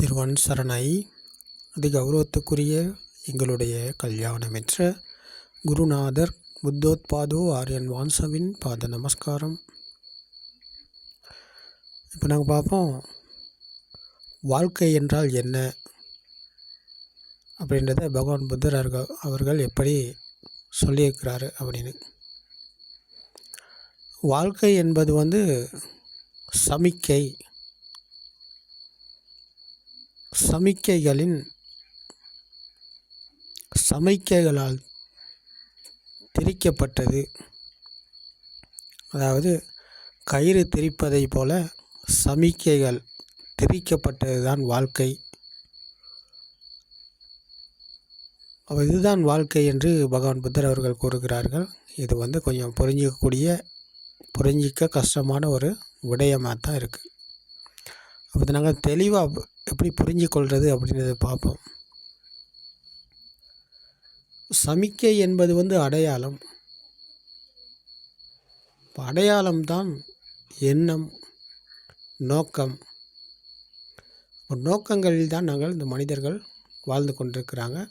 திருவன் சரணை. அதி கௌரவத்துக்குரிய எங்களுடைய கல்யாணமெற்ற குருநாதர் புத்தோத்பாதோ ஆரியன் வான்சவின் பாத நமஸ்காரம். இப்போ நாங்கள் பார்ப்போம் வாழ்க்கை என்றால் என்ன? அப்படின்றத பகவான் புத்தர் அவர்கள் அவர்கள் எப்படி சொல்லியிருக்கிறாரு அப்படின்னு. வாழ்க்கை என்பது வந்து சமிக்கை. சமிக்கைகளின் சமிக்கைகளால் திரிக்கப்பட்டது. அதாவது கயிறு திரிப்பதை போல சமிக்கைகள் திரிக்கப்பட்டது தான் வாழ்க்கை இதுதான் வாழ்க்கை என்று பகவான் புத்தர் அவர்கள் கூறுகிறார்கள். இது வந்து கொஞ்சம் புரிஞ்சிக்கக்கூடிய புரிஞ்சிக்க கஷ்டமான ஒரு விடயமாக தான் இருக்குது அப்போ நாங்கள் தெளிவாக எப்படி புரிஞ்சு கொள்வது அப்படின்றத பார்ப்போம். சமிக்கை என்பது வந்து அடையாளம். இப்போ அடையாளம்தான் எண்ணம் நோக்கம். நோக்கங்களில் தான் நாங்கள் இந்த மனிதர்கள் வாழ்ந்து கொண்டிருக்கிறாங்க.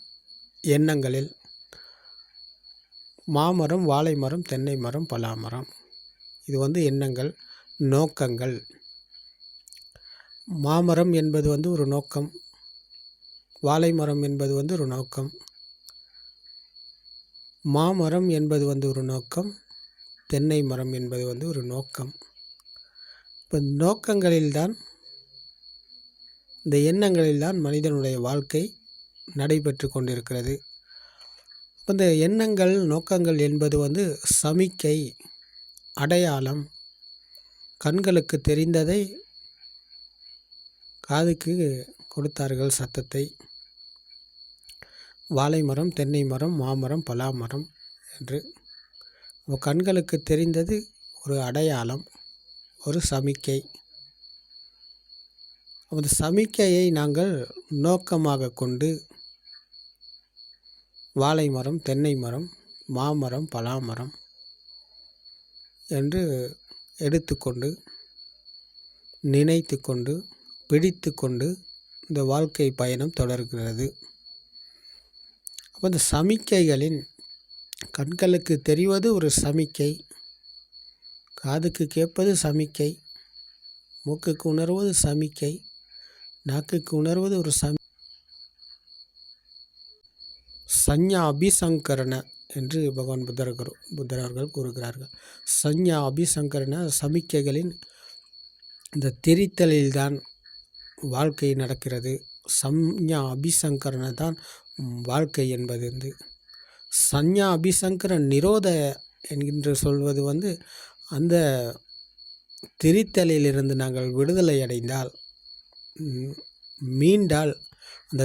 எண்ணங்களில். மாமரம் வாழை மரம் தென்னை மரம் பலா மரம். இது வந்து எண்ணங்கள் நோக்கங்கள். மாமரம் என்பது வந்து ஒரு நோக்கம். வாழை மரம் என்பது வந்து ஒரு நோக்கம். மாமரம் என்பது வந்து ஒரு நோக்கம். தென்னை மரம் என்பது வந்து ஒரு நோக்கம். இப்போ நோக்கங்களில்தான் இந்த எண்ணங்களில்தான் மனிதனுடைய வாழ்க்கை நடைபெற்று கொண்டிருக்கிறது. இப்போ இந்த எண்ணங்கள் நோக்கங்கள் என்பது வந்து சமிக்கை அடையாளம் கண்களுக்கு தெரிந்ததை காதுக்கு கொடுத்தார்கள் சத்தத்தை. வாழை மரம் தென்னை மரம் மாமரம் பலாமரம் என்று. கண்களுக்கு தெரிந்தது ஒரு அடையாளம் ஒரு சமிக்கை. அந்த சமிக்கையை நாங்கள் நோக்கமாக கொண்டு வாழை மரம் தென்னை மரம் மாமரம் பலாமரம் என்று எடுத்துக்கொண்டு நினைத்து கொண்டு பிடித்து கொண்டு இந்த வாழ்க்கை பயணம் தொடர்கிறது. அப்போ இந்த சமிக்கைகளின் கண்களுக்கு தெரிவது ஒரு சமிக்கை காதுக்கு கேட்பது சமிக்கை மூக்குக்கு உணர்வது சமிக்கை நாக்குக்கு உணர்வது ஒரு சமி சஞ்ஞா அபிசங்கரண என்று பகவான் புத்தர் புத்தர் அவர்கள் கூறுகிறார்கள். சஞ்ஞா அபிசங்கரண சமிக்கைகளின் இந்த தெரித்தலில்தான் வாழ்க்கை நடக்கிறது. சஞ்ஞா அபிசங்கரனை தான் வாழ்க்கை என்பது வந்து. சஞ்ஞா அபிசங்கர நிரோத என்கின்ற சொல்வது வந்து அந்த திரித்தலையிலிருந்து நாங்கள் விடுதலை அடைந்தால் மீண்டால் அந்த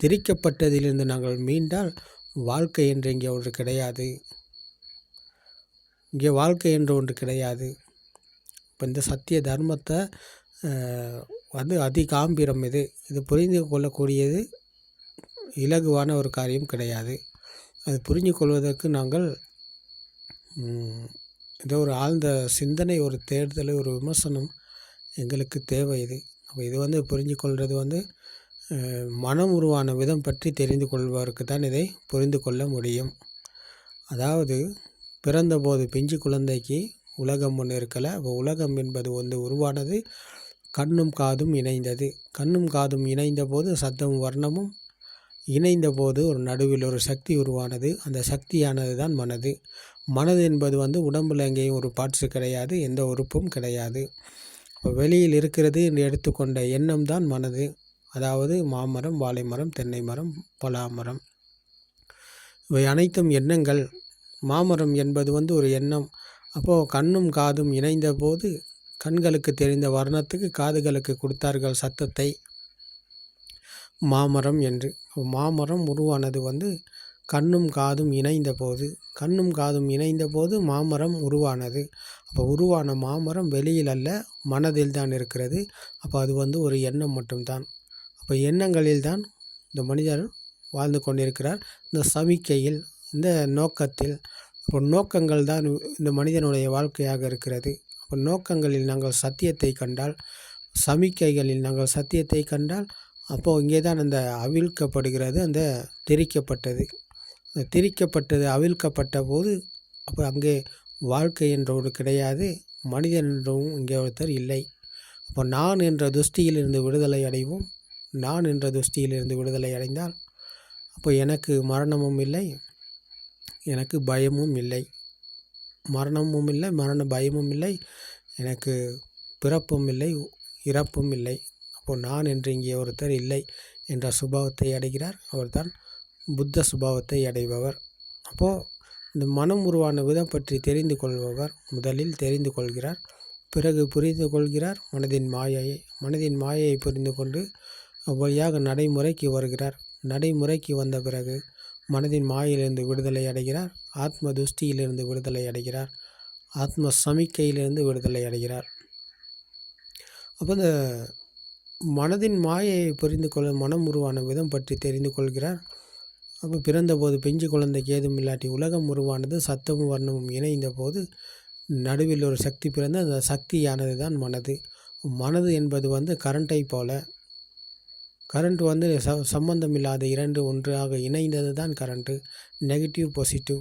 திரிக்கப்பட்டதிலிருந்து நாங்கள் மீண்டால் வாழ்க்கை என்று இங்கே ஒன்று கிடையாது. இங்கே வாழ்க்கை என்று ஒன்று கிடையாது. இப்போ இந்த சத்திய தர்மத்தை வந்து அதிகாம்பிரம் இது. இது புரிந்து கொள்ளக்கூடியது இலகுவான ஒரு காரியம் கிடையாது. அது புரிஞ்சு கொள்வதற்கு நாங்கள் ஏதோ ஒரு ஆழ்ந்த சிந்தனை ஒரு தேடுதல் ஒரு விமர்சனம் எங்களுக்கு தேவை இது. அப்போ இது வந்து புரிஞ்சு கொள்வது வந்து மனம் உருவான விதம் பற்றி தெரிந்து கொள்வதற்கு தான் இதை புரிந்து கொள்ள முடியும். அதாவது பிறந்தபோது பிஞ்சு குழந்தைக்கு உலகம் ஒன்று இருக்கலை. அப்போ உலகம் என்பது வந்து உருவானது கண்ணும் காதும் இணைந்தது. கண்ணும் காதும் இணைந்த போது சத்தமும் வர்ணமும் இணைந்த போது ஒரு நடுவில் ஒரு சக்தி உருவானது. அந்த சக்தியானது தான் மனது. மனது என்பது வந்து உடம்பில் எங்கேயும் ஒரு பாட்ஸு கிடையாது எந்த உறுப்பும் கிடையாது. வெளியில் இருக்கிறது என்று எடுத்துக்கொண்ட எண்ணம் தான் மனது. அதாவது மாமரம் வாழை மரம் தென்னை மரம் பலாமரம். இவை அனைத்தும் எண்ணங்கள். மாமரம் என்பது வந்து ஒரு எண்ணம். அப்போது கண்ணும் காதும் இணைந்த போது கண்களுக்கு தெரிந்த வர்ணத்துக்கு காதுகளுக்கு கொடுத்தார்கள் சத்தத்தை. மாமரம் என்று. மாமரம் உருவானது வந்து கண்ணும் காதும் இணைந்த போது கண்ணும் காதும் இணைந்த போது மாமரம் உருவானது. அப்போ உருவான மாமரம் வெளியில் அல்ல மனதில் தான் இருக்கிறது. அப்போ அது வந்து ஒரு எண்ணம் மட்டும்தான். அப்போ எண்ணங்களில் தான் இந்த மனிதர் வாழ்ந்து கொண்டிருக்கிறார். இந்த சமிக்கையில் இந்த நோக்கத்தில். இப்போ நோக்கங்கள் தான் இந்த மனிதனுடைய வாழ்க்கையாக இருக்கிறது. நோக்கங்களில் நாங்கள் சத்தியத்தை கண்டால் சமிக்கைகளில் நாங்கள் சத்தியத்தை கண்டால் அப்போது இங்கே தான் அந்த அவிழ்க்கப்படுகிறது அந்த திரிக்கப்பட்டது. அந்த திரிக்கப்பட்டது அவிழ்க்கப்பட்ட போது அப்போ அங்கே வாழ்க்கை என்ற ஒரு கிடையாது மனிதன் என்றும் இங்கே ஒருத்தர் இல்லை. அப்போ நான் என்ற துஷ்டியிலிருந்து விடுதலை அடைவோம் நான் என்ற துஷ்டியிலிருந்து விடுதலை அடைந்தால் அப்போ எனக்கு மரணமும் இல்லை எனக்கு பயமும் இல்லை. மரணமும் இல்லை மரண பயமும் இல்லை எனக்கு பிறப்பும் இல்லை இறப்பும் இல்லை. அப்போ நான் என்று இங்கே ஒருத்தர் இல்லை என்ற சுபாவத்தை அடைகிறார். அவர்தான் புத்த சுபாவத்தை அடைபவர். அப்போது இந்த மனம் உருவான விதம் பற்றி தெரிந்து கொள்பவர் முதலில் தெரிந்து கொள்கிறார் பிறகு புரிந்து கொள்கிறார். மனதின் மாயையை மனதின் மாயையை புரிந்து கொண்டு அவ்வழியாக நடைமுறைக்கு வருகிறார். நடைமுறைக்கு வந்த பிறகு மனதின் மாயிலிருந்து விடுதலை அடைகிறார். ஆத்ம துஷ்டியிலிருந்து விடுதலை அடைகிறார். ஆத்ம சமிக்கையிலிருந்து விடுதலை அடைகிறார். அப்போ இந்த மனதின் மாயையை புரிந்து கொள்ள மனம் உருவான விதம் பற்றி தெரிந்து கொள்கிறார். அப்போ பிறந்தபோது பெஞ்சு குழந்தைக்கு ஏதும் இல்லாட்டி உலகம் உருவானது சத்தமும் வர்ணமும் இணைந்த போது நடுவில் ஒரு சக்தி பிறந்து அந்த சக்தியானது தான் மனது. மனது என்பது வந்து கரண்ட்டை போல. கரண்ட் வந்து ச சம்பந்தம் இல்லாத இரண்டு ஒன்றாக இணைந்தது தான் கரண்ட்டு நெகட்டிவ் பாசிட்டிவ்.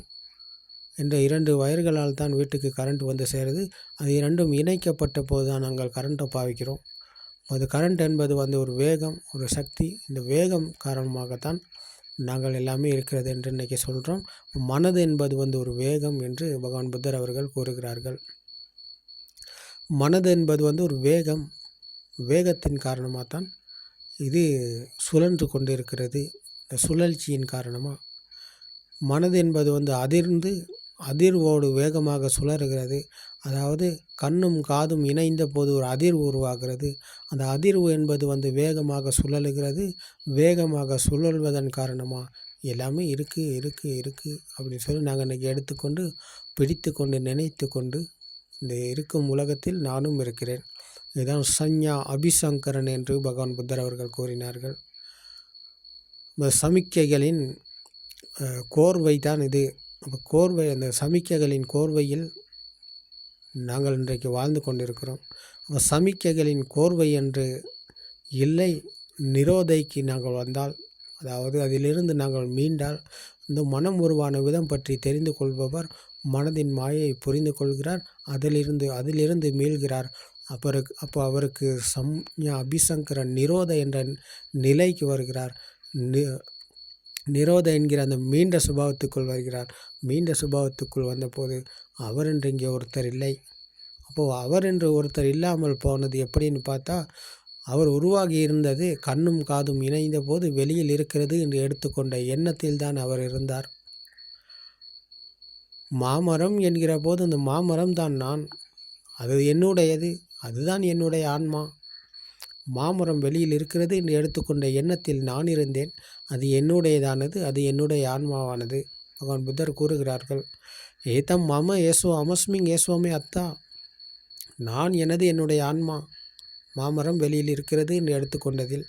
என்ற இரண்டு வயர்களால் தான் வீட்டுக்கு கரண்ட் வந்து சேருது. அது இரண்டும் இணைக்கப்பட்ட போது தான் நாங்கள் கரண்ட்டை பாவிக்கிறோம். அது கரண்ட் என்பது வந்து ஒரு வேகம் ஒரு சக்தி. இந்த வேகம் காரணமாகத்தான் நாங்கள் எல்லாமே இருக்கிறது என்று இன்றைக்கி சொல்கிறோம் மனது என்பது வந்து ஒரு வேகம் என்று பகவான் புத்தர் அவர்கள் கூறுகிறார்கள். மனது என்பது வந்து ஒரு வேகம் வேகத்தின் காரணமாக தான் இது சுழன்று கொண்டிருக்கிறது. இந்த சுழற்சியின் காரணமாக மனது என்பது வந்து அதிர்ந்து அதிர்வோடு வேகமாக சுழறுகிறது. அதாவது கண்ணும் காதும் இணைந்த போது ஒரு அதிர்வு உருவாகிறது. அந்த அதிர்வு என்பது வந்து வேகமாக சுழலுகிறது. வேகமாக சுழல்வதன் காரணமாக எல்லாமே இருக்குது இருக்குது இருக்குது அப்படின்னு சொல்லி நாங்கள் இன்றைக்கி எடுத்துக்கொண்டு பிடித்து கொண்டு நினைத்து கொண்டு இந்த இருக்கும் உலகத்தில் நானும் இருக்கிறேன். இதுதான் சஞ்ஞா அபிசங்கரன் என்று பகவான் புத்தர் அவர்கள் கூறினார்கள். இந்த சமிக்கைகளின் கோர்வை தான் இது. அப்போ கோர்வை அந்த சமிக்கைகளின் கோர்வையில் நாங்கள் இன்றைக்கு வாழ்ந்து கொண்டிருக்கிறோம். அந்த சமிக்கைகளின் கோர்வை என்று இல்லை நிரோதைக்கு நாங்கள் வந்தால் அதாவது அதிலிருந்து நாங்கள் மீண்டால் இந்த மனம் உருவான விதம் பற்றி தெரிந்து கொள்பவர் மனதின் மாயை புரிந்து கொள்கிறார் அதிலிருந்து அதிலிருந்து மீள்கிறார். அப்பருக்கு அப்போ அவருக்கு சம்யா அபிசங்கர நிரோத என்ற நிலைக்கு வருகிறார். நிரோத என்கிற அந்த மீண்ட சுபாவத்துக்குள் வருகிறார். மீண்ட சுபாவத்துக்குள் வந்தபோது அவர் என்று இங்கே ஒருத்தர் இல்லை. அப்போது அவர் என்று ஒருத்தர் இல்லாமல் போனது எப்படின்னு பார்த்தா அவர் உருவாகி இருந்தது கண்ணும் காதும் இணைந்த போது வெளியில் இருக்கிறது என்று எடுத்துக்கொண்ட எண்ணத்தில் தான் அவர் இருந்தார். மாமரம் என்கிற போது அந்த மாமரம் தான் நான். அது என்னுடையது. அதுதான் என்னுடைய ஆன்மா. மாமரம் வெளியில் இருக்கிறது என்று எடுத்துக்கொண்ட எண்ணத்தில் நான் இருந்தேன். அது என்னுடையதானது? அது என்னுடைய ஆன்மாவானது. பகவான் புத்தர் கூறுகிறார்கள் ஏதம் மம ஏசோ அமஸ்மிங் ஏசுவமே அத்தா. நான் எனது என்னுடைய ஆன்மா மாமரம் வெளியில் இருக்கிறது என்று எடுத்துக்கொண்டதில்.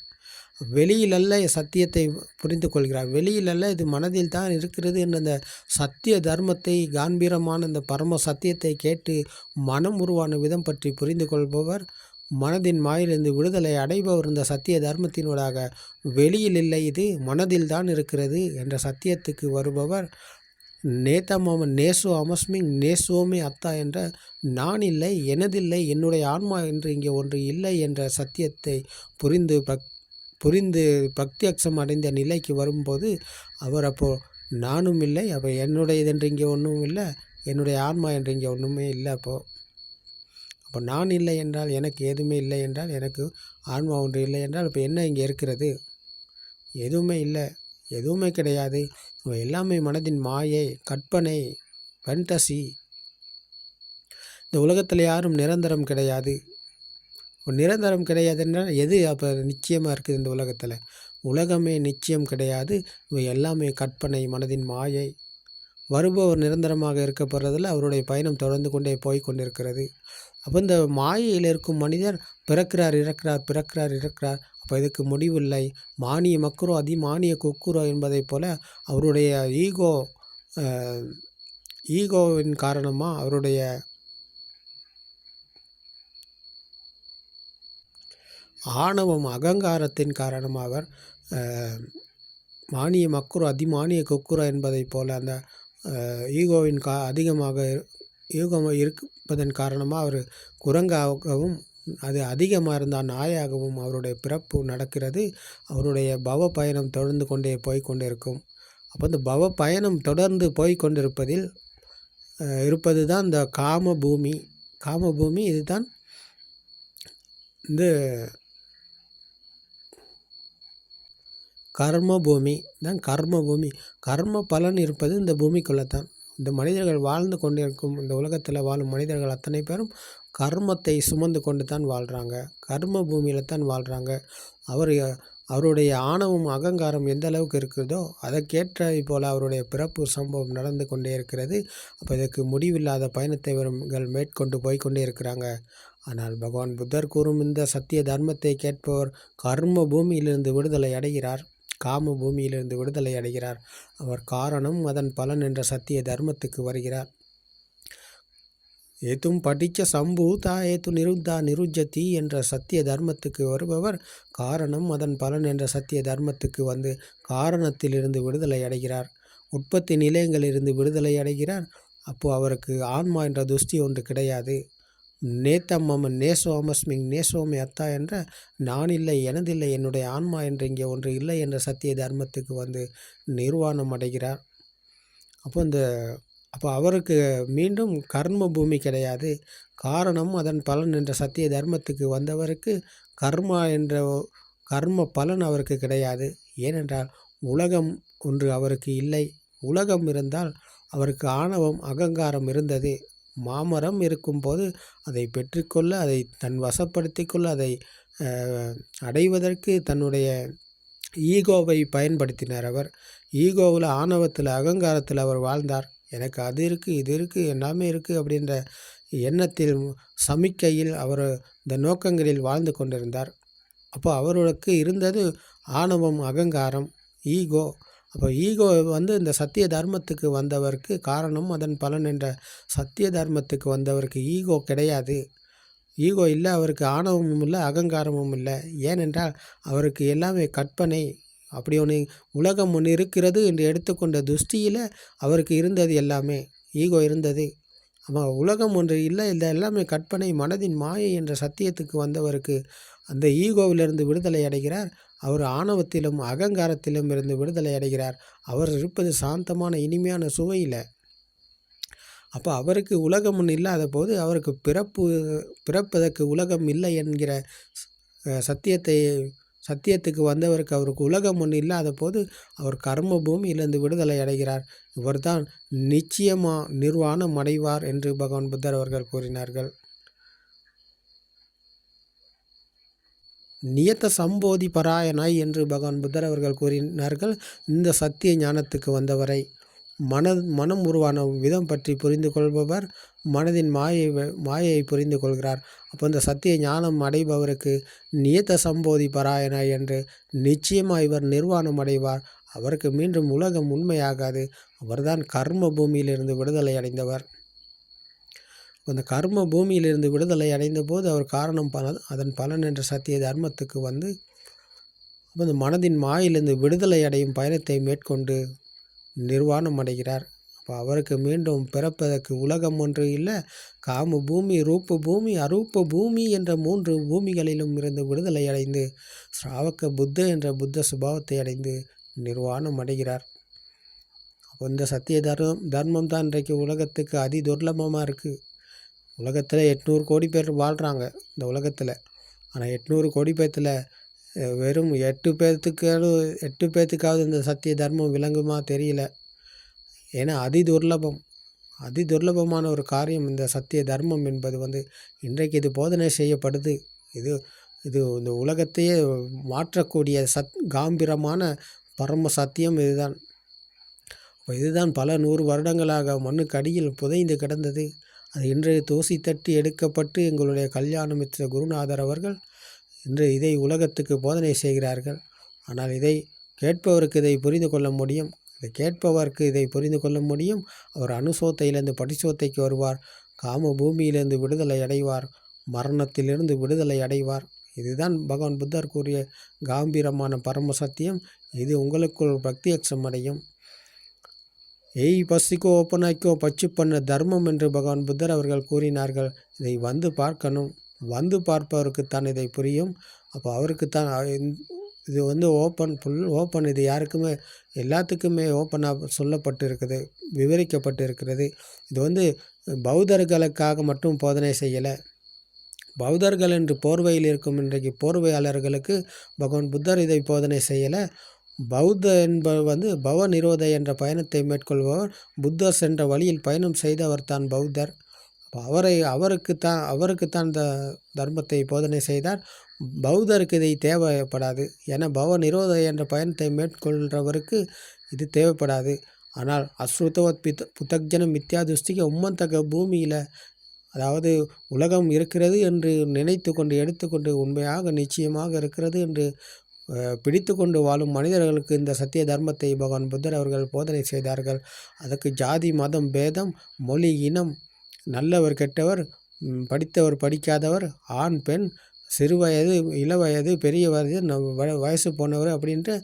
வெளியில் அல்ல சத்தியத்தை புரிந்து கொள்கிறார். வெளியில் அல்ல இது மனதில் தான் இருக்கிறது என்ற அந்த சத்திய தர்மத்தை காம்பீரமான அந்த பரம சத்தியத்தை கேட்டு மனம் உருவான விதம் பற்றி புரிந்து கொள்பவர் மனதின் மாயிலிருந்து விடுதலை அடைபவர் இந்த சத்திய தர்மத்தினூடாக. வெளியில் இல்லை இது மனதில் தான் இருக்கிறது என்ற சத்தியத்துக்கு வருபவர் நேதமம நேசோ அமஸ்மிங் நேசோமே அத்தா என்ற நான் இல்லை எனதில்லை என்னுடைய ஆன்மா என்று இங்கே ஒன்று இல்லை என்ற சத்தியத்தை புரிந்து பக் புரிந்து பக்தியக்ஷம் அடைந்த நிலைக்கு வரும்போது அவர் அப்போது நானும் இல்லை அப்போ என்னுடையது என்று இங்கே ஒன்றும் இல்லை என்னுடைய ஆன்மா என்று இங்கே ஒன்றுமே இல்லை அப்போது அப்போ நான் இல்லை என்றால் எனக்கு எதுவுமே இல்லை என்றால் எனக்கு ஆன்மா ஒன்று இல்லை என்றால் இப்போ என்ன இங்கே இருக்கிறது? எதுவுமே இல்லை. எதுவுமே கிடையாது. எல்லாமே மனதின் மாயை கற்பனை ஃபேண்டசி இந்த உலகத்தில் யாரும் நிரந்தரம் கிடையாது. நிரந்தரம் கிடையாது என்றால் எது அப்போ நிச்சயமாக இருக்குது இந்த உலகத்தில்? உலகமே நிச்சயம் கிடையாது. இவை எல்லாமே கற்பனை மனதின் மாயை. வருபவர் நிரந்தரமாக இருக்கப்படுறதில் அவருடைய பயணம் தொடர்ந்து கொண்டே போய் கொண்டிருக்கிறது. அப்போ இந்த மாயையில் இருக்கும் மனிதர் பிறக்கிறார் இறக்கிறார் பிறக்கிறார் இறக்கிறார். அப்போ இதுக்கு முடிவில்லை. மானிய மக்குரோ அதி மானிய குக்குரோ என்பதைப் போல அவருடைய ஈகோ ஈகோவின் காரணமாக அவருடைய ஆணவம் அகங்காரத்தின் காரணமாக அவர் மானிய மக்குரு அதிமானிய கொக்குரோ என்பதைப் போல அந்த ஈகோவின் கா அதிகமாக யூகம் இருப்பதன் காரணமாக அவர் குரங்காகவும் அது அதிகமாக இருந்தால் நாயாகவும் அவருடைய பிறப்பு நடக்கிறது. அவருடைய பவ பயணம் தொடர்ந்து கொண்டே போய்கொண்டிருக்கும் அப்போ இந்த பவ பயணம் தொடர்ந்து போய்கொண்டிருப்பதில் இருப்பது தான் இந்த காம பூமி காம பூமி இதுதான் இந்த கர்ம பூமி தான் கர்ம பூமி கர்ம பலன் இருப்பது இந்த பூமிக்குள்ளே தான் இந்த மனிதர்கள் வாழ்ந்து கொண்டிருக்கும் இந்த உலகத்தில் வாழும் மனிதர்கள் அத்தனை பேரும் கர்மத்தை சுமந்து கொண்டு தான் வாழ்கிறாங்க கர்ம பூமியில் தான் வாழ்கிறாங்க அவர் அவருடைய ஆணவம் அகங்காரம் எந்த அளவுக்கு இருக்கிறதோ அதற்கேற்ற போல் அவருடைய பிறப்பு சம்பவம் நடந்து கொண்டே இருக்கிறது. அப்போ இதற்கு முடிவில்லாத பயணத்தை வருங்கள் மேற்கொண்டு போய் கொண்டே இருக்கிறாங்க. ஆனால் பகவான் புத்தர் கூறும் இந்த சத்திய தர்மத்தை கேட்பவர் கர்ம பூமியிலிருந்து விடுதலை அடைகிறார். காம பூமியிலிருந்து விடுதலை அடைகிறார். அவர் காரணம் அதன் பலன் என்ற சத்திய தர்மத்துக்கு வருகிறார். ஏதும் படித்த சம்பூதா ஏத்து நிருத்தா நிருஜதி என்ற சத்திய தர்மத்துக்கு வருபவர் காரணம் அதன் பலன் என்ற சத்திய தர்மத்துக்கு வந்து காரணத்திலிருந்து விடுதலை அடைகிறார். உற்பத்தி நிலையங்களிலிருந்து விடுதலை அடைகிறார். அப்போது அவருக்கு ஆன்மா என்ற துஷ்டி ஒன்று கிடையாது. நேத்தம்மம் நேசோமஸ்மிங் நேசோமி அத்தா என்ற நான் இல்லை எனதில்லை என்னுடைய ஆன்மா என்ற இங்கே ஒன்று இல்லை என்ற சத்திய தர்மத்துக்கு வந்து நிர்வாணம் அடைகிறார். அப்போ இந்த அப்போ அவருக்கு மீண்டும் கர்ம பூமி கிடையாது. காரணம் அதன் பலன் என்ற சத்திய தர்மத்துக்கு வந்தவருக்கு கர்மா என்ற கர்ம பலன் அவருக்கு கிடையாது. ஏனென்றால் உலகம் ஒன்று அவருக்கு இல்லை. உலகம் இருந்தால் அவருக்கு ஆணவம் அகங்காரம் இருந்தது. மாமரம் இருக்கும்போது அதை பெற்றுக்கொள்ள அதை தன் வசப்படுத்தி கொள்ள அதை அடைவதற்கு தன்னுடைய ஈகோவை பயன்படுத்தினார் அவர். ஈகோவில் ஆணவத்தில் அகங்காரத்தில் அவர் வாழ்ந்தார். எனக்கு அது இருக்குது இது இருக்குது எல்லாமே இருக்குது அப்படின்ற எண்ணத்தில் சமிக்கையில் அவர் இந்த நோக்கங்களில் வாழ்ந்து கொண்டிருந்தார். அப்போ அவருக்கு இருந்தது ஆணவம் அகங்காரம் ஈகோ. அப்போ ஈகோ வந்து இந்த சத்திய தர்மத்துக்கு வந்தவருக்கு காரணம் அதன் பலன் என்ற சத்திய தர்மத்துக்கு வந்தவருக்கு ஈகோ கிடையாது. ஈகோ இல்லை அவருக்கு ஆணவமும் இல்லை அகங்காரமும் இல்லை. ஏனென்றால் அவருக்கு எல்லாமே கற்பனை. அப்படி ஒன்று உலகம் ஒன்று இருக்கிறது என்று எடுத்துக்கொண்ட துஷ்டியில் அவருக்கு இருந்தது எல்லாமே. ஈகோ இருந்தது. ஆமாம் உலகம் ஒன்று இல்லை இந்த எல்லாமே கற்பனை மனதின் மாயை என்ற சத்தியத்துக்கு வந்தவருக்கு அந்த ஈகோவிலிருந்து விடுதலை அடைகிறார். அவர் ஆணவத்திலும் அகங்காரத்திலும் இருந்து விடுதலை அடைகிறார். அவர் இருப்பது சாந்தமான இனிமையான சுவையில். அப்போ அவருக்கு உலகம் இல்லாத போது அவருக்கு பிறப்பு பிறப்பதற்கு உலகம் இல்லை என்கிற சத்தியத்தை சத்தியத்துக்கு வந்தவருக்கு அவருக்கு உலகம் ஒன்று இல்லாத போது அவர் கர்ம பூமியிலிருந்து விடுதலை அடைகிறார். இவர்தான் நிச்சயமாக நிர்வாணம் அடைவார் என்று பகவான் புத்தர் அவர்கள் கூறினார்கள். நியத்த சம்போதி பராயனாய் என்று பகவான் புத்தர் அவர்கள் கூறினார்கள். இந்த சத்திய ஞானத்துக்கு வந்தவரை மன மனம் உருவான விதம் பற்றி புரிந்து கொள்பவர் மனதின் மாயை மாயையை புரிந்து கொள்கிறார். அப்போ இந்த சத்திய ஞானம் அடைபவருக்கு நியத்த சம்போதி பராயனாய் என்று நிச்சயமாக இவர் நிர்வாணம் அடைவார். அவருக்கு மீண்டும் உலகம் உண்மையாகாது. அவர்தான் கர்ம பூமியிலிருந்து விடுதலை அடைந்தவர். அந்த கர்ம பூமியிலிருந்து விடுதலை அடைந்த போது அவர் காரணம் பலன் அதன் பலன் என்ற சத்திய தர்மத்துக்கு வந்து அப்போ அந்த மனதின் மாயிலிருந்து விடுதலை அடையும் பயணத்தை மேற்கொண்டு நிர்வாணம் அடைகிறார். அப்போ அவருக்கு மீண்டும் பிறப்பதற்கு உலகம் ஒன்று இல்லை காம பூமி ரூப பூமி அரூப பூமி என்ற மூன்று பூமிகளிலும் இருந்து விடுதலை அடைந்து ஸ்ராவக்க புத்த என்ற புத்த சுபாவத்தை அடைந்து நிர்வாணம் அடைகிறார். அப்போ இந்த சத்திய தர்மம் தர்மம் தான் இன்றைக்கு உலகத்துக்கு அதி துர்லபமாக இருக்குது உலகத்தில் எட்நூறு கோடி பேர் வாழ்கிறாங்க இந்த உலகத்தில். ஆனால் எட்நூறு கோடி பேர்த்தில் வெறும் எட்டு பேர்த்துக்காவது எட்டு பேர்த்துக்காவது இந்த சத்திய தர்மம் விளங்குமா தெரியல. ஏன்னா அதி துர்லபம். அதி துர்லபமான ஒரு காரியம் இந்த சத்திய தர்மம் என்பது வந்து இன்றைக்கு இது போதனை செய்யப்படுது. இது இது இந்த உலகத்தையே மாற்றக்கூடிய சத் காம்பிரமான பரம சத்தியம் இதுதான். இதுதான் பல நூறு வருடங்களாக மண்ணுக்கு அடியில் புதைந்து கிடந்தது. அது இன்றைய தூசி தட்டி எடுக்கப்பட்டு எங்களுடைய கல்யாணமித்திர குருநாதர் அவர்கள் இன்று இதை உலகத்துக்கு போதனை செய்கிறார்கள். ஆனால் இதை கேட்பவருக்கு இதை புரிந்து கொள்ள முடியும். இதை கேட்பவருக்கு இதை புரிந்து கொள்ள முடியும். அவர் அணுசோத்தையிலிருந்து படிசோத்தைக்கு வருவார். காம பூமியிலிருந்து விடுதலை அடைவார். மரணத்திலிருந்து விடுதலை அடைவார். இதுதான் பகவான் புத்தர் கூறிய காம்பீரமான பரம சத்தியம். இது உங்களுக்குள் பிரத்யக்ஷம் அடையும். எய் பசிக்கோ ஓப்பனாய்க்கோ பச்சு பண்ண தர்மம் என்று பகவான் புத்தர் அவர்கள் கூறினார்கள். இதை வந்து பார்க்கணும். வந்து பார்ப்பவருக்குத்தான் இதை புரியும். அப்போ அவருக்குத்தான் இது வந்து ஓப்பன் ஃபுல் ஓப்பன். இது யாருக்குமே எல்லாத்துக்குமே ஓப்பனாக சொல்லப்பட்டு இருக்குது விவரிக்கப்பட்டு இருக்கிறது இது வந்து பௌத்தர்களுக்காக மட்டும் போதனை செய்யலை. பௌத்தர்கள் என்று போர்வையில் இருக்கும் இன்றைக்கு போர்வையாளர்களுக்கு பகவான் புத்தர் இதை போதனை செய்யலை. பௌத்த என்பவர் வந்து பவ நிரோத என்ற பயணத்தை மேற்கொள்பவர். புத்தர் சென்ற வழியில் பயணம் செய்தவர் தான் பௌத்தர். அவரை அவருக்குத்தான் அவருக்குத்தான் இந்த தர்மத்தை போதனை செய்தார். பௌத்தருக்கு இதை தேவைப்படாது. என பவ நிரோத என்ற பயணத்தை மேற்கொள்கிறவருக்கு இது தேவைப்படாது. ஆனால் அஸ்ருதவத் பித் புத்தக்ஜனம் மித்யா உம்மந்தக பூமியில் அதாவது உலகம் இருக்கிறது என்று நினைத்து கொண்டு எடுத்துக்கொண்டு உண்மையாக நிச்சயமாக இருக்கிறது என்று பிடித்து கொண்டு வாழும் மனிதர்களுக்கு இந்த சத்திய தர்மத்தை பகவான் புத்தர் அவர்கள் போதனை செய்தார்கள். அதற்கு ஜாதி மதம் பேதம் மொழி இனம் நல்லவர் கெட்டவர் படித்தவர் படிக்காதவர் ஆண் பெண் சிறுவயது இளவயது பெரிய வயது வயசு போனவர் அப்படின்ட்டு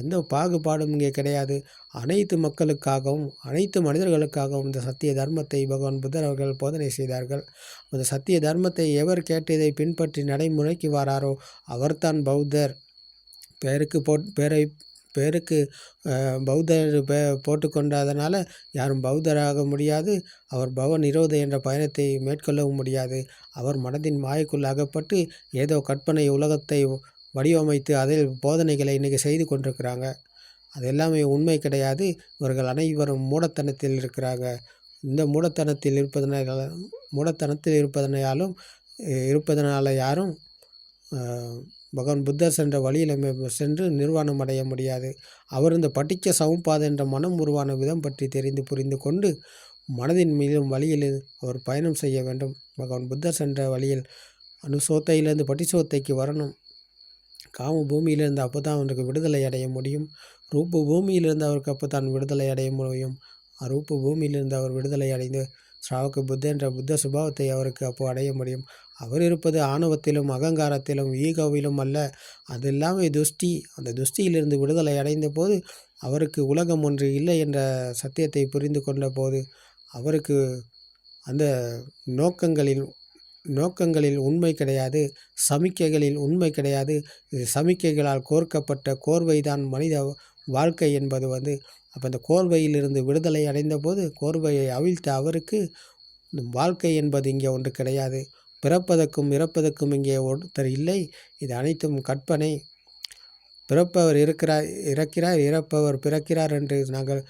எந்த பாகுபாடும் இங்கே கிடையாது. அனைத்து மக்களுக்காகவும் அனைத்து மனிதர்களுக்காகவும் இந்த சத்திய தர்மத்தை பகவான் புத்தர் அவர்கள் போதனை செய்தார்கள். அந்த சத்திய தர்மத்தை எவர் கேட்டதை பின்பற்றி நடைமுறைக்கு வாராரோ அவர்தான் பௌத்தர். பேருக்கு போட் பேரை பேருக்கு பௌத்தர் பே போட்டுக்கொண்டதனால் யாரும் பௌத்தராக முடியாது. அவர் பவ நிரோத என்ற பயணத்தை மேற்கொள்ளவும் முடியாது. அவர் மனதின் மாயக்குள் அகப்பட்டு ஏதோ கற்பனை உலகத்தை வடிவமைத்து அதில் போதனைகளை இன்றைக்கி செய்து கொண்டிருக்கிறாங்க. அது எல்லாமே உண்மை கிடையாது. இவர்கள் அனைவரும் மூடத்தனத்தில் இருக்கிறாங்க. இந்த மூடத்தனத்தில் இருப்பதனால் மூடத்தனத்தில் இருப்பதனாலும் இருப்பதனால யாரும் பகவான் புத்தர் சென்ற வழியில் சென்று நிர்வாணம் அடைய முடியாது. அவர் இந்த பட்டிக்க சமபாத என்ற மனம் உருவான விதம் பற்றி தெரிந்து புரிந்து கொண்டு மனதின் மீதும் வழியில் அவர் பயணம் செய்ய வேண்டும். பகவான் புத்தர் சென்ற வழியில் அனுசோத்தையிலிருந்து பட்டிசோத்தைக்கு வரணும். காம பூமியிலிருந்து அப்போ தான் அவனுக்கு விடுதலை அடைய முடியும். ரூப்பு பூமியிலிருந்து அவருக்கு அப்போ தான் விடுதலை அடைய முடியும். ரூப்பு பூமியிலிருந்து அவர் விடுதலை அடைந்து ஸ்ராவக்கு புத்த என்ற புத்த சுபாவத்தை அவருக்கு அப்போ அடைய முடியும். அவர் இருப்பது ஆணவத்திலும் அகங்காரத்திலும் ஈகோவிலும் அல்ல. அது இல்லாமல் துஷ்டி. அந்த துஷ்டியிலிருந்து விடுதலை அடைந்த போது அவருக்கு உலகம் ஒன்று இல்லை என்ற சத்தியத்தை புரிந்து கொண்ட போது அவருக்கு அந்த நோக்கங்களில் நோக்கங்களில் உண்மை கிடையாது சமிக்கைகளில் உண்மை கிடையாது. சமிக்கைகளால் கோர்க்கப்பட்ட கோர்வைதான் மனித வாழ்க்கை என்பது வந்து அப்போ அந்த கோர்வையிலிருந்து விடுதலை அடைந்த போது கோர்வையை அவிழ்த்த அவருக்கு வாழ்க்கை என்பது இங்கே ஒன்று கிடையாது. பிறப்பதற்கும் இறப்பதற்கும் இங்கே ஒருத்தர் இல்லை. இது அனைத்தும் கற்பனை. பிறப்பவர் இருக்கிறார் இறக்கிறார் இறப்பவர் பிறக்கிறார் என்று நாங்கள்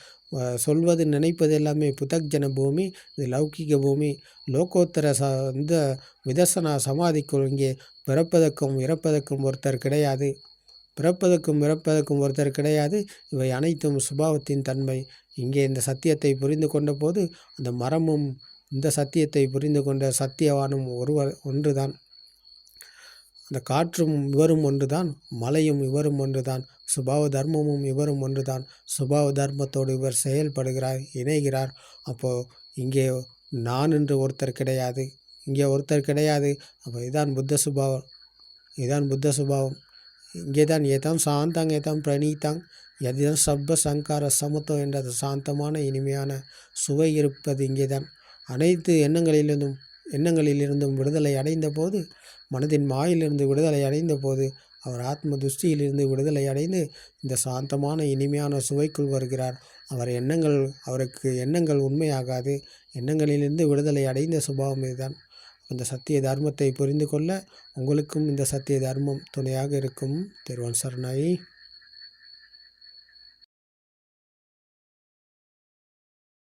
சொல்வது நினைப்பது எல்லாமே புதக்ஜன பூமி இது லௌகிக பூமி. லோகோத்தர ச இந்த விதர்சனா சமாதிக்குள் இங்கே பிறப்பதற்கும் இறப்பதற்கும் ஒருத்தர் கிடையாது. பிறப்பதற்கும் இறப்பதற்கும் ஒருத்தர் கிடையாது. இவை அனைத்தும் சுபாவத்தின் தன்மை. இங்கே இந்த சத்தியத்தை புரிந்து கொண்ட போது அந்த மரமும் இந்த சத்தியத்தை புரிந்து கொண்ட சத்தியவானும் ஒருவர் ஒன்றுதான். அந்த காற்றும் இவரும் ஒன்றுதான் மலையும் இவரும் ஒன்றுதான் சுபாவ தர்மமும் இவரும் ஒன்றுதான். சுபாவ தர்மத்தோடு இவர் செயல்படுகிறார் இணைகிறார். அப்போது இங்கே நான் என்று ஒருத்தர் கிடையாது. இங்கே ஒருத்தர் கிடையாது. அப்போ இதான் புத்த சுபாவம். இதான் புத்த சுபாவம். இங்கே தான் ஏதாம் சாந்தாங் ஏதாம் பிரணீதாங் எதுதான் சப்ப சங்கார சமத்துவம் என்ற சாந்தமான இனிமையான சுவை இருப்பது இங்கே தான் அனைத்து எண்ணங்களிலிருந்தும் எண்ணங்களிலிருந்தும் விடுதலை அடைந்த போது மனதின் மாயிலிருந்து விடுதலை அடைந்த போது அவர் ஆத்ம துஷ்டியிலிருந்து விடுதலை அடைந்து இந்த சாந்தமான இனிமையான சுவைக்குள் வருகிறார். அவர் எண்ணங்கள் அவருக்கு எண்ணங்கள் உண்மையாகாது. எண்ணங்களிலிருந்து விடுதலை அடைந்த சுபாவம் இதுதான். அந்த சத்திய தர்மத்தை புரிந்து கொள்ள உங்களுக்கும் இந்த சத்திய தர்மம் துணையாக இருக்கும். திருவன் சரணாயி.